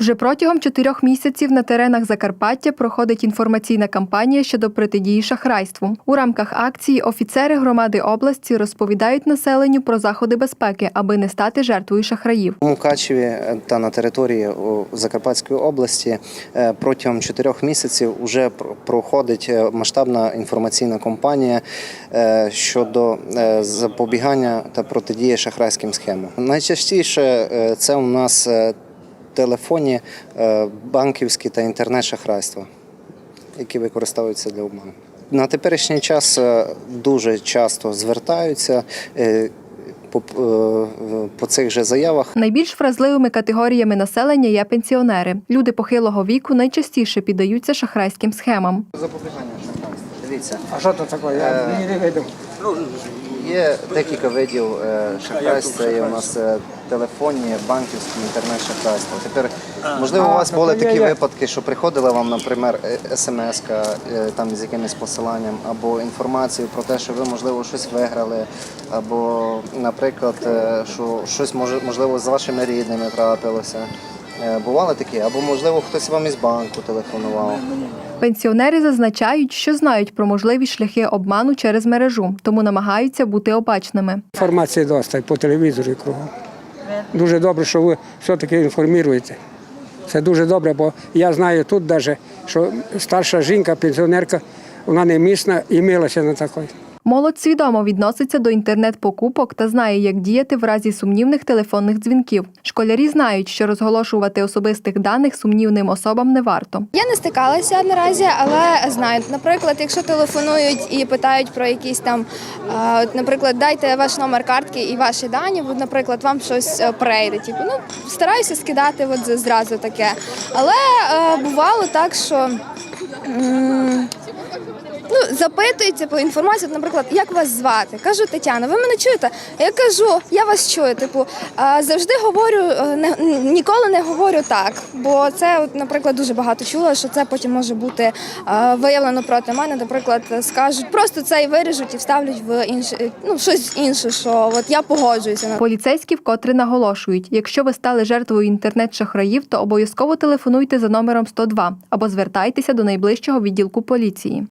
Вже протягом чотирьох місяців на теренах Закарпаття проходить інформаційна кампанія щодо протидії шахрайству. У рамках акції офіцери громади області розповідають населенню про заходи безпеки, аби не стати жертвою шахраїв. У Мукачеві е, та на території Закарпатської області е, протягом чотирьох місяців вже проходить е, масштабна інформаційна кампанія е, щодо е, запобігання та протидії шахрайським схемам. Найчастіше е, це у нас телефонні, е, банківські та інтернет-шахрайства, які використовуються для обману. На теперішній час е, дуже часто звертаються. е, По, по цих же заявах Найбільш вразливими категоріями населення є пенсіонери. Люди похилого віку найчастіше піддаються шахрайським схемам. запобігання. Дивіться, А що це таке? Я мені не видав. є декілька видів е, шахрайств. Це є у нас е, телефонні, банківські, інтернет-шахрайства. Тепер можливо у вас були є, такі є. випадки, що приходила вам, наприклад, смс там з якимось посиланням, або інформацію про те, що ви можливо щось виграли, або, наприклад, е, що щось може можливо з вашими рідними трапилося. Е, Бували такі, або можливо хтось вам із банку телефонував. Пенсіонери зазначають, що знають про можливі шляхи обману через мережу, тому намагаються бути обачними. Інформації достать по телевізору і кругом. Дуже добре, що ви все-таки інформуєте. Це дуже добре, бо я знаю тут навіть, що старша жінка, пенсіонерка, вона не місна і милася на такої. Молодь свідомо відноситься до інтернет-покупок та знає, як діяти в разі сумнівних телефонних дзвінків. Школярі знають, що розголошувати особистих даних сумнівним особам не варто. Я не стикалася наразі, але знаю. Наприклад, якщо телефонують і питають про якісь там, наприклад, дайте ваш номер картки і ваші дані, наприклад, вам щось е, прийде. Типу, ну стараюся скидати от зразу таке. Але е, бувало так, що. Ну, запитується по інформацію, наприклад, як вас звати? Кажу Тетяна, ви мене чуєте? Я кажу, я вас чую. Типу, завжди говорю, е, не, ніколи не говорю так. Бо це, наприклад, дуже багато чула, що це потім може бути е, виявлено проти мене. Наприклад, скажуть, просто це і виріжуть і вставлять в інше, ну щось інше, що от я погоджуюся Поліцейські вкотре наголошують: якщо ви стали жертвою інтернет-шахраїв, то обов'язково телефонуйте за номером 102 або звертайтеся до найближчого відділку поліції.